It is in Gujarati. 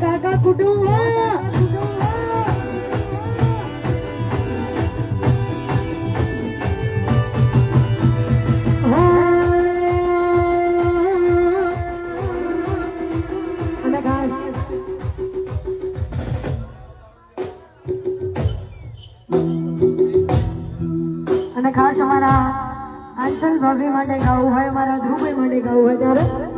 કાકા કુટુંબ અને ખાસ અમારા આંચલ ભાભી માટે ગાવું હોય અમારા ધ્રુવભાઈ માટે ગાવું હોય ત્યારે